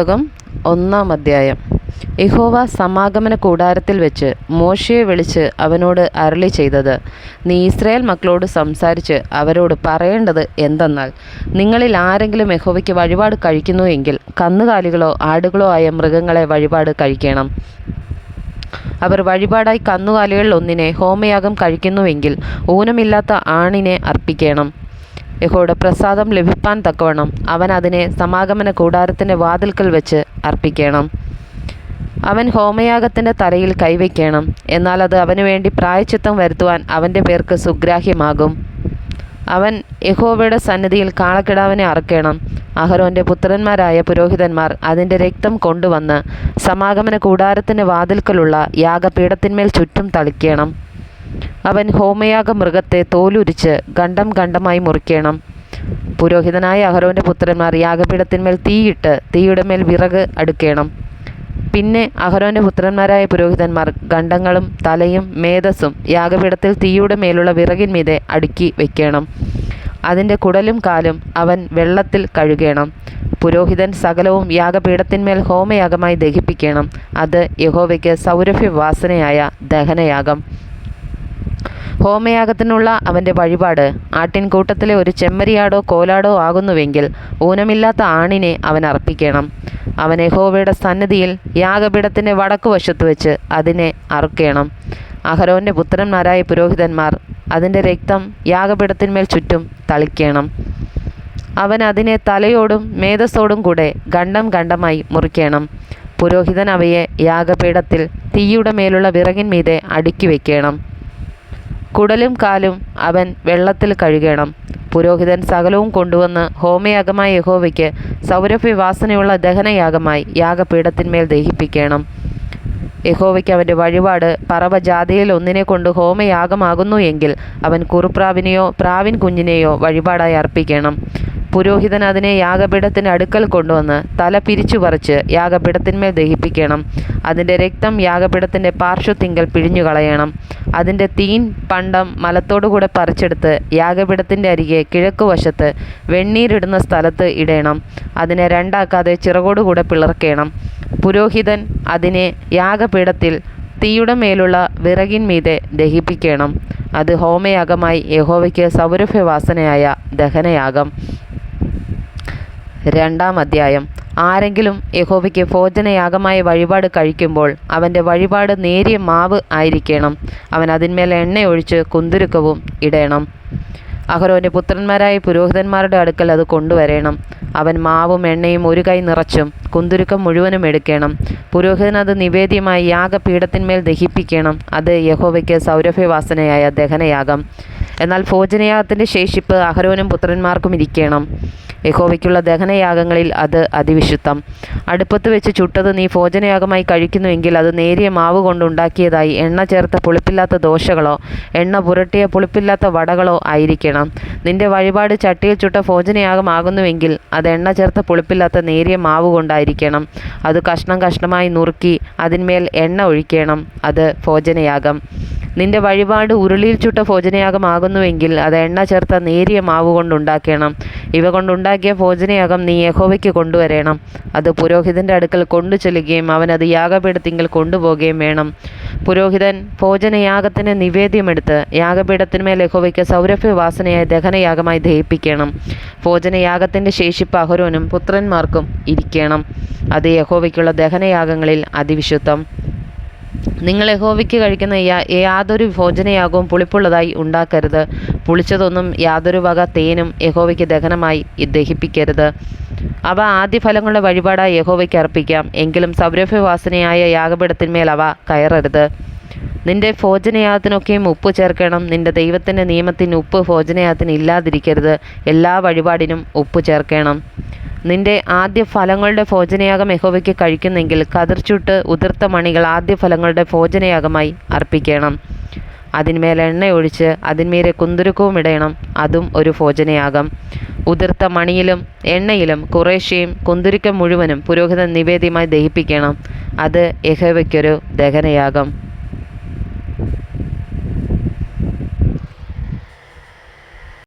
പുസ്തകം ഒന്നാം അധ്യായം. യഹോവ സമാഗമന കൂടാരത്തിൽ വെച്ച് മോശയെ വിളിച്ച് അവനോട് അരളി ചെയ്തത്. നീ ഇസ്രായേൽ മക്കളോട് സംസാരിച്ച് അവരോട് പറയേണ്ടത് എന്തെന്നാൽ നിങ്ങളിൽ ആരെങ്കിലും യഹോവയ്ക്ക് വഴിപാട് കഴിക്കുന്നു എങ്കിൽ കന്നുകാലികളോ ആടുകളോ ആയ മൃഗങ്ങളെ വഴിപാട് കഴിക്കണം. അവർ വഴിപാടായി കന്നുകാലികളിൽ ഒന്നിനെ ഹോമയാഗം കഴിക്കുന്നുവെങ്കിൽ ഊനമില്ലാത്ത ആണിനെ അർപ്പിക്കണം. യഹോയുടെ പ്രസാദം ലഭിപ്പാൻ തക്കവണ്ണം അവൻ അതിനെ സമാഗമന കൂടാരത്തിന്റെ വാതിൽക്കൽ വെച്ച് അർപ്പിക്കണം. അവൻ ഹോമയാഗത്തിന്റെ തലയിൽ കൈവയ്ക്കണം. എന്നാൽ അത് അവനു വേണ്ടി പ്രായച്ചിത്തം വരുത്തുവാൻ അവന്റെ പേർക്ക് സുഗ്രാഹ്യമാകും. അവൻ യഹോവയുടെ സന്നിധിയിൽ കാളക്കിടാവിനെ അറക്കണം. അഹരോന്റെ പുത്രന്മാരായ പുരോഹിതന്മാർ അതിന്റെ രക്തം കൊണ്ടുവന്ന് സമാഗമന കൂടാരത്തിന്റെ വാതിൽക്കലുള്ള യാഗപീഠത്തിന്മേൽ ചുറ്റും തളിക്കണം. അവൻ ഹോമയാഗ മൃഗത്തെ തോലുരിച്ച് ഖണ്ഡം ഖണ്ഡമായി മുറിക്കണം. പുരോഹിതനായ അഹരോന്റെ പുത്രന്മാർ യാഗപീഠത്തിന്മേൽ തീയിട്ട് തീയുടെ മേൽ വിറക് അടുക്കണം. പിന്നെ അഹരോന്റെ പുത്രന്മാരായ പുരോഹിതന്മാർ ഗണ്ഡങ്ങളും തലയും മേധസ്സും യാഗപീഠത്തിൽ തീയുടെ മേലുള്ള വിറകിന്മീതെ അടുക്കി വയ്ക്കണം അതിന്റെ കുടലും കാലും അവൻ വെള്ളത്തിൽ കഴുകണം. പുരോഹിതൻ സകലവും യാഗപീഠത്തിന്മേൽ ഹോമയാഗമായി ദഹിപ്പിക്കണം. അത് യഹോവയ്ക്ക് സൗരഭ്യവാസനയായ ദഹനയാഗം. ഹോമയാഗത്തിനുള്ള അവന്റെ വഴിപാട്. ആട്ടിൻകൂട്ടത്തിലെ ഒരു ചെമ്മരിയാടോ കോലാടോ ആകുന്നുവെങ്കിൽ ഊനമില്ലാത്ത ആണിനെ അവൻ അർപ്പിക്കണം. അവൻ യഹോവയുടെ സന്നിധിയിൽ യാഗപീഠത്തിന്റെ വടക്കുവശത്ത് വെച്ച് അതിനെ അറുക്കണം. അഹരോന്റെ പുത്രന്മാരായ പുരോഹിതന്മാർ അതിന്റെ രക്തം യാഗപീഠത്തിന്മേൽ ചുറ്റും തളിക്കണം. അവൻ അതിനെ തലയോടും മേധസ്സോടും കൂടെ ഖണ്ഡം ഖണ്ഡമായി മുറിക്കണം. പുരോഹിതൻ അവയെ യാഗപീഠത്തിൽ തീയുടെ മേലുള്ള വിറകിന്മീതെ അടുക്കി വയ്ക്കണം കുടലും കാലും അവൻ വെള്ളത്തിൽ കഴുകണം. പുരോഹിതൻ സകലവും കൊണ്ടുവന്ന് ഹോമയാഗമായ യഹോവയ്ക്ക് സൗരഭ്യവാസനയുള്ള ദഹനയാഗമായി യാഗപീഠത്തിന്മേൽ ദഹിപ്പിക്കണം. യഹോവയ്ക്ക് അവന്റെ വഴിപാട് പറവ ജാതിയിൽ ഒന്നിനെ കൊണ്ട് ഹോമയാഗമാകുന്നു എങ്കിൽ അവൻ കുറുപ്രാവിനെയോ പ്രാവിൻ കുഞ്ഞിനെയോ വഴിപാടായി അർപ്പിക്കണം. പുരോഹിതൻ അതിനെ യാഗപീഠത്തിന്റെ അടുക്കൽ കൊണ്ടുവന്ന് തല പിരിച്ചു പറിച്ച് യാഗപീഠത്തിന്മേൽ ദഹിപ്പിക്കണം. അതിന്റെ രക്തം യാഗപീഠത്തിന്റെ പാർശ്വത്തിങ്കൽ പിഴിഞ്ഞു കളയണം. അതിന്റെ തീൻ പണ്ടം മലത്തോടുകൂടെ പറിച്ചെടുത്ത് യാഗപീഠത്തിന്റെ അരികെ കിഴക്കുവശത്ത് വെണ്ണീരിടുന്ന സ്ഥലത്ത് ഇടേണം. അതിനെ രണ്ടാക്കാതെ ചിറകോടുകൂടെ പിളർക്കേണം. പുരോഹിതൻ അതിനെ യാഗപീഠത്തിൽ തീയുടെ മേലുള്ള വിറകിന്മീതെ ദഹിപ്പിക്കണം. അത് ഹോമയാഗമായി യഹോവയ്ക്ക് സൗരഭ്യവാസനയായ ദഹനയാഗം. രണ്ടാം അധ്യായം. ആരെങ്കിലും യഹോവയ്ക്ക് ഭോജനയാഗമായ വഴിപാട് കഴിക്കുമ്പോൾ അവന്റെ വഴിപാട് നേരിയ മാവ് ആയിരിക്കണം. അവൻ അതിന്മേൽ എണ്ണ ഒഴിച്ച് കുന്തുരുക്കവും ഇടണം. അഹരോന്റെ പുത്രന്മാരായ പുരോഹിതന്മാരുടെ അടുക്കൽ അത് കൊണ്ടുവരേണം. അവൻ മാവും എണ്ണയും ഒരു കൈ നിറച്ചും കുന്തുരുക്കം മുഴുവനും എടുക്കണം. പുരോഹിതൻ അത് നിവേദ്യമായി യാഗപീഠത്തിന്മേൽ ദഹിപ്പിക്കണം. അത് യഹോവയ്ക്ക് സൗരഭ്യവാസനയായ ദഹനയാഗം. എന്നാൽ ഭോജനയാഗത്തിന്റെ ശേഷിപ്പ് അഹരോനും പുത്രന്മാർക്കും ഇരിക്കണം. യഹോവയ്ക്കുള്ള ദഹനയാഗങ്ങളിൽ അത് അതിവിശുദ്ധം. അടുപ്പത്ത് വെച്ച് ചുട്ടത് നീ ഭോജനയാഗമായി കഴിക്കുന്നുവെങ്കിൽ അത് നേരിയ മാവ് കൊണ്ടുണ്ടാക്കിയതായി എണ്ണ ചേർത്ത പുളിപ്പില്ലാത്ത ദോശകളോ എണ്ണ പുരട്ടിയ പുളിപ്പില്ലാത്ത വടകളോ ആയിരിക്കണം. നിന്റെ വഴിപാട് ചട്ടിയിൽ ചുട്ട ഭോജനയാഗമാകുന്നുവെങ്കിൽ അത് എണ്ണ ചേർത്ത പുളിപ്പില്ലാത്ത നേരിയ മാവ് കൊണ്ടായിരിക്കണം. അത് കഷ്ണം കഷ്ണമായി നുറുക്കി അതിന്മേൽ എണ്ണ ഒഴിക്കണം. അത് ഭോജനയാഗം. നിന്റെ വഴിപാട് ഉരുളിയിൽ ചുട്ട ഭോജനയാഗമാകുന്നുവെങ്കിൽ അത് എണ്ണ ചേർത്ത നേരിയ മാവ് കൊണ്ടുണ്ടാക്കണം. ഇവ കൊണ്ടുണ്ടാക്കിയ ഭോജനയാഗം നീ യഹോവയ്ക്ക് കൊണ്ടുവരണം. അത് പുരോഹിതന്റെ അടുക്കൽ കൊണ്ടു ചെല്ലുകയും അവൻ അത് യാഗപീഠത്തിങ്കിൽ കൊണ്ടുപോകുകയും വേണം. പുരോഹിതൻ ഭോജനയാഗത്തിന് നിവേദ്യമെടുത്ത് യാഗപീഠത്തിന്മേൽ യഹോവയ്ക്ക് സൗരഭ്യവാസനയായ ദഹനയാഗമായി ദഹിപ്പിക്കണം. ഭോജനയാഗത്തിന്റെ ശേഷിപ്പ് അഹരോനും പുത്രന്മാർക്കും ഇരിക്കണം. അത് യഹോവയ്ക്കുള്ള ദഹനയാഗങ്ങളിൽ അതിവിശുദ്ധം. നിങ്ങൾ യഹോവയ്ക്ക് കഴിക്കുന്ന യാതൊരു ഭോജനയാകവും പുളിപ്പുള്ളതായി ഉണ്ടാക്കരുത്. പുളിച്ചതൊന്നും യാതൊരു വക തേനും യഹോവയ്ക്ക് ദഹനമായി ദഹിപ്പിക്കരുത്. അവ ആദ്യഫലങ്ങളുടെ വഴിപാടായി യഹോവയ്ക്ക് അർപ്പിക്കാം. എങ്കിലും സൗരഭ്യവാസനയായ യാഗപീഠത്തിന്മേൽ അവ കയറരുത്. നിന്റെ ഭോജനയാഗത്തിനൊക്കെയും ഉപ്പ് ചേർക്കണം. നിന്റെ ദൈവത്തിന്റെ നിയമത്തിന് ഉപ്പ് ഭോജനയാഗത്തിന് ഇല്ലാതിരിക്കരുത്. എല്ലാ വഴിപാടിനും ഉപ്പ് ചേർക്കണം. നിന്റെ ആദ്യ ഫലങ്ങളുടെ ഭോജനയാഗം യഹോവയ്ക്ക് കഴിക്കുന്നെങ്കിൽ കതിർച്ചുട്ട് ഉതിർത്ത മണികൾ ആദ്യ ഫലങ്ങളുടെ ഭോജനയാഗമായി അർപ്പിക്കണം. അതിന്മേൽ എണ്ണ ഒഴിച്ച് അതിന്മേലെ കുന്തുരുക്കവും ഇടയണം. അതും ഒരു ഭോജനയാഗം. ഉതിർത്ത മണിയിലും എണ്ണയിലും കുറേശ്ശയും കുന്തുരുക്കം മുഴുവനും പുരോഹിതൻ നിവേദ്യമായി ദഹിപ്പിക്കണം. അത് യഹോവയ്ക്കൊരു ദഹനയാഗം.